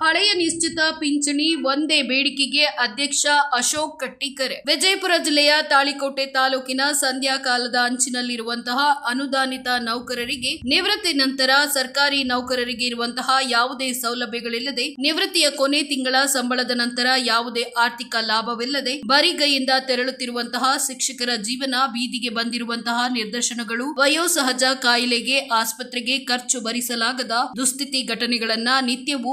ಹಳೆಯ ನಿಶ್ಚಿತ ಪಿಂಚಣಿ ಒಂದೇ ಬೇಡಿಕೆಗೆ ಅಧ್ಯಕ್ಷ ಅಶೋಕ್ ಕಟ್ಟಿಕರೆ. ವಿಜಯಪುರ ಜಿಲ್ಲೆಯ ತಾಳಿಕೋಟೆ ತಾಲೂಕಿನ ಸಂಧ್ಯಾ ಕಾಲದ ಅಂಚಿನಲ್ಲಿರುವಂತಹ ಅನುದಾನಿತ ನೌಕರರಿಗೆ ನಿವೃತ್ತಿ ನಂತರ ಸರ್ಕಾರಿ ನೌಕರರಿಗೆ ಇರುವಂತಹ ಯಾವುದೇ ಸೌಲಭ್ಯಗಳಿಲ್ಲದೆ ನಿವೃತ್ತಿಯ ಕೊನೆ ತಿಂಗಳ ಸಂಬಳದ ನಂತರ ಯಾವುದೇ ಆರ್ಥಿಕ ಲಾಭವಿಲ್ಲದೆ ಬರಿಗೈಯಿಂದ ತೆರಳುತ್ತಿರುವಂತಹ ಶಿಕ್ಷಕರ ಜೀವನ ಬೀದಿಗೆ ಬಂದಿರುವಂತಹ ನಿದರ್ಶನಗಳು ವಯೋಸಹಜ ಕಾಯಿಲೆಗೆ ಆಸ್ಪತ್ರೆಗೆ ಖರ್ಚು ಭರಿಸಲಾಗದ ದುಸ್ಥಿತಿ ಘಟನೆಗಳನ್ನ ನಿತ್ಯವೂ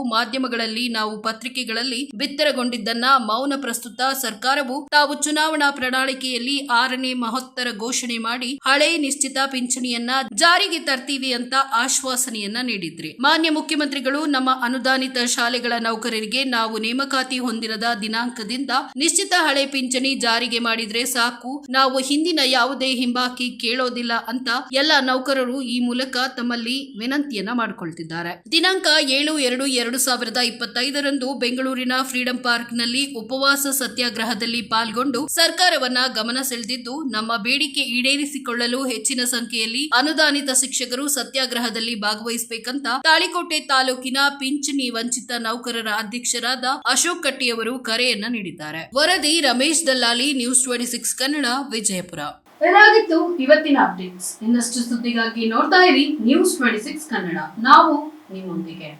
ಮಾಧ್ಯಮಗಳಲ್ಲಿ ನಾವು ಪತ್ರಿಕೆಗಳಲ್ಲಿ ಬಿತ್ತರಗೊಂಡಿದ್ದನ್ನ ಮೌನ ಪ್ರಸ್ತುತ ಸರ್ಕಾರವು ತಾವು ಚುನಾವಣಾ ಪ್ರಣಾಳಿಕೆಯಲ್ಲಿ ಆರನೇ ಮಹೋತ್ತರ ಘೋಷಣೆ ಮಾಡಿ ಹಳೆ ನಿಶ್ಚಿತ ಪಿಂಚಣಿಯನ್ನ ಜಾರಿಗೆ ತರ್ತೀವಿ ಅಂತ ಆಶ್ವಾಸನೆಯನ್ನ ನೀಡಿದ್ರಿ. ಮಾನ್ಯ ಮುಖ್ಯಮಂತ್ರಿಗಳು, ನಮ್ಮ ಅನುದಾನಿತ ಶಾಲೆಗಳ ನೌಕರರಿಗೆ ನಾವು ನೇಮಕಾತಿ ಹೊಂದಿರದ ದಿನಾಂಕದಿಂದ ನಿಶ್ಚಿತ ಹಳೆ ಪಿಂಚಣಿ ಜಾರಿಗೆ ಮಾಡಿದ್ರೆ ಸಾಕು. ನಾವು ಹಿಂದಿನ ಯಾವುದೇ ಹಿಂಬಾಕಿ ಕೇಳೋದಿಲ್ಲ ಅಂತ ಎಲ್ಲ ನೌಕರರು ಈ ಮೂಲಕ ತಮ್ಮಲ್ಲಿ ವಿನಂತಿಯನ್ನ ಮಾಡಿಕೊಳ್ತಿದ್ದಾರೆ. ದಿನಾಂಕ ಏಳು ಎರಡು ಎರಡು ಸಾವಿರದ ಇಪ್ಪತ್ತೈದರಂದು ಬೆಂಗಳೂರಿನ ಫ್ರೀಡಂ ಪಾರ್ಕ್ನಲ್ಲಿ ಉಪವಾಸ ಸತ್ಯಾಗ್ರಹದಲ್ಲಿ ಪಾಲ್ಗೊಂಡು ಸರ್ಕಾರವನ್ನ ಗಮನ ಸೆಳೆದಿದ್ದು, ನಮ್ಮ ಬೇಡಿಕೆ ಈಡೇರಿಸಿಕೊಳ್ಳಲು ಹೆಚ್ಚಿನ ಸಂಖ್ಯೆಯಲ್ಲಿ ಅನುದಾನಿತ ಶಿಕ್ಷಕರು ಸತ್ಯಾಗ್ರಹದಲ್ಲಿ ಭಾಗವಹಿಸಬೇಕಂತ ತಾಳಿಕೋಟೆ ತಾಲೂಕಿನ ಪಿಂಚಣಿ ವಂಚಿತ ನೌಕರರ ಅಧ್ಯಕ್ಷರಾದ ಅಶೋಕ್ ಕಟ್ಟಿಯವರು ಕರೆಯನ್ನ ನೀಡಿದ್ದಾರೆ. ವರದಿ Ramesh Dallali news twenty six Kannada, Vijayapura. ಇದಾಗಿತ್ತು ಇವತ್ತಿನ ಅಪ್ಡೇಟ್ಸ್. ಇನ್ನಷ್ಟು ಸುದ್ದಿಗಾಗಿ ನೋಡ್ತಾ ಇರಿ ನ್ಯೂಸ್ ಟ್ವೆಂಟಿ ಸಿಕ್ಸ್ ಕನ್ನಡ. ನಾವು ನಿಮ್ಮೊಂದಿಗೆ.